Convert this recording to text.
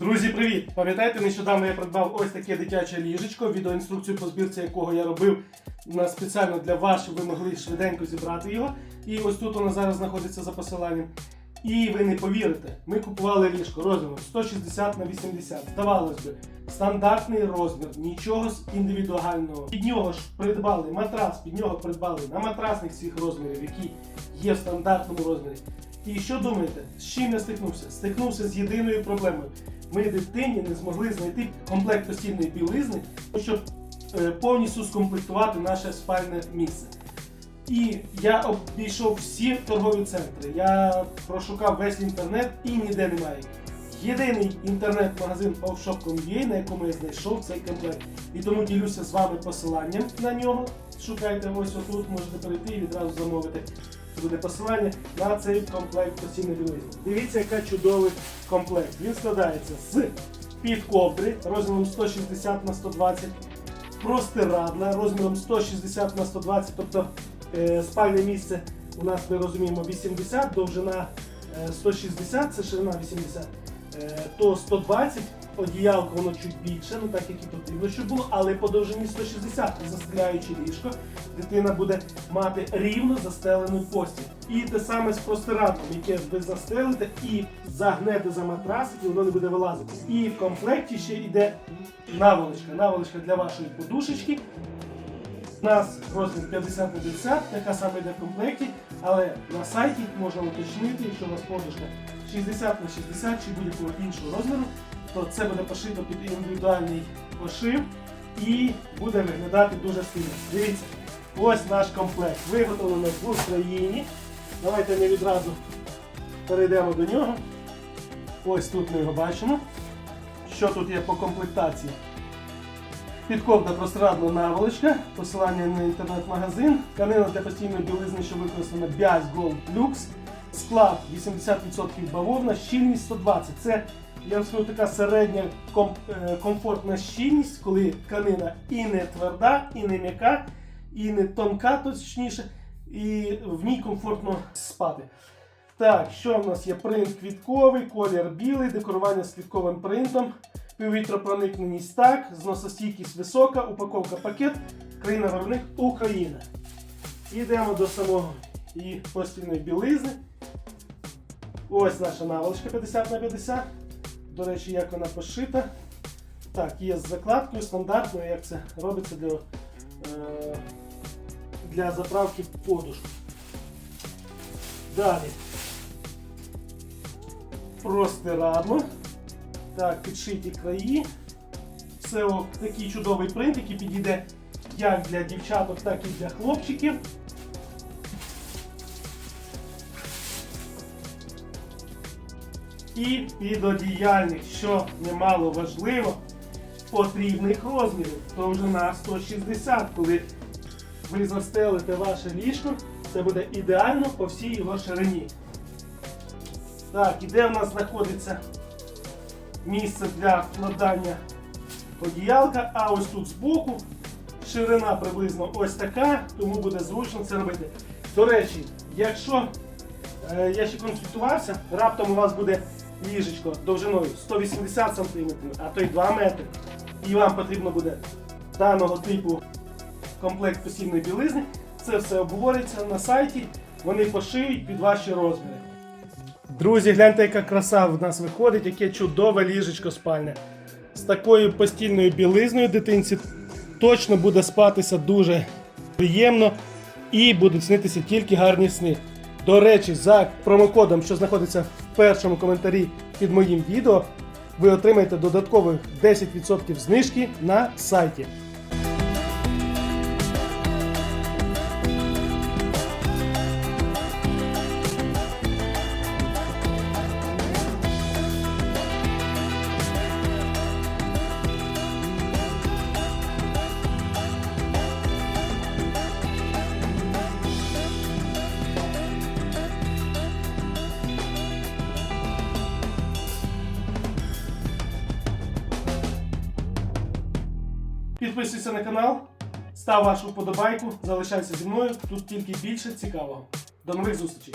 Друзі, привіт! Пам'ятаєте, нещодавно я придбав ось таке дитяче ліжечко, відеоінструкцію по збірці якого я робив на спеціально для вас, щоб ви могли швиденько зібрати його. І ось тут воно зараз знаходиться за посиланням. І ви не повірите, ми купували ліжко розміром 160 на 80. Здавалось би, стандартний розмір, нічого з індивідуального. Під нього ж придбали матрас, під нього придбали на матрасних всіх розмірів, які є в стандартному розмірі. І що думаєте, з чим я стикнувся? Стикнувся з єдиною проблемою. Ми дитині не змогли знайти комплект постільної білизни, щоб е, повністю скомплектувати наше спальне місце. І я обійшов всі торгові центри. Я прошукав весь інтернет і ніде немає. Єдиний інтернет-магазин offshop.com.ua, на якому я знайшов цей комплект. І тому ділюся з вами посиланням на нього. Шукайте ось отут, можете перейти і відразу замовити. Це буде посилання на цей комплект постільної білизни. Дивіться, який чудовий комплект. Він складається з підковдри розміром 160 на 120 простирадла розміром 160 на 120, тобто спальне місце у нас ми розуміємо 80, довжина е, 160, це ширина 80, е, то 120, одіялко воно чуть більше, ну так як і потрібно, щоб було, але по довжині 160, застеляючи ліжко, дитина буде мати рівно застелену постіль. І те саме з простирадлом, яке ви застелите і загнете за матрас, і воно не буде вилазити. І в комплекті ще йде наволочка. Наволочка для вашої подушечки. У нас розмір 50 на 50, така сама йде в комплекті, але на сайті можна уточнити, якщо у вас подушка 60 на 60 чи будь-якого іншого розміру, то це буде пошито під індивідуальний пошив і буде виглядати дуже стильно. Дивіться, ось наш комплект. Виготовлено в Україні. Давайте ми відразу перейдемо до нього. Ось тут ми його бачимо. Що тут є по комплектації? Підковна простирадла наволочка, посилання на інтернет-магазин, тканина для постійної білизни, що використана Bias Gold Lux, склад 80% бавовна, щільність 120. Це, я вам скажу, така середня е, комфортна щільність, коли тканина і не тверда, і не м'яка, і не тонка, точніше, і в ній комфортно спати. Так, що в нас є? Принт квітковий, колір білий, декорування з квітковим принтом, піввітропроникненість так, зносостійкість висока, упаковка пакет, країна виробник Україна. Йдемо до самого і постільної білизни. Ось наша наволочка 50 на 50. До речі, як вона пошита. Так, є з закладкою стандартною, як це робиться для, е, для заправки подушку. Далі. Простирадло. Так, підшиті краї. Це о, такий чудовий принт, який підійде як для дівчаток, так і для хлопчиків. І підодіяльник, що немало важливо, потрібних розмірів. Довжина 160, коли ви застелите ваше ліжко, це буде ідеально по всій його ширині. Так, і де в нас знаходиться місце для вкладання одіялка, а ось тут збоку ширина приблизно ось така, тому буде зручно це робити. До речі, якщо е, я ще консультувався, раптом у вас буде ліжечко довжиною 180 см, а то й 2 метри, і вам потрібно буде даного типу комплект постільної білизни, це все обговориться на сайті, вони пошиють під ваші розміри. Друзі, гляньте, яка краса в нас виходить, яке чудове ліжечко спальне. З такою постільною білизною дитинці точно буде спатися дуже приємно і будуть снитися тільки гарні сни. До речі, за промокодом, що знаходиться в першому коментарі під моїм відео, ви отримаєте додаткових 10% знижки на сайті. Підписуйся на канал, став вашу вподобайку, залишайся зі мною. Тут тільки більше цікавого. До нових зустрічей!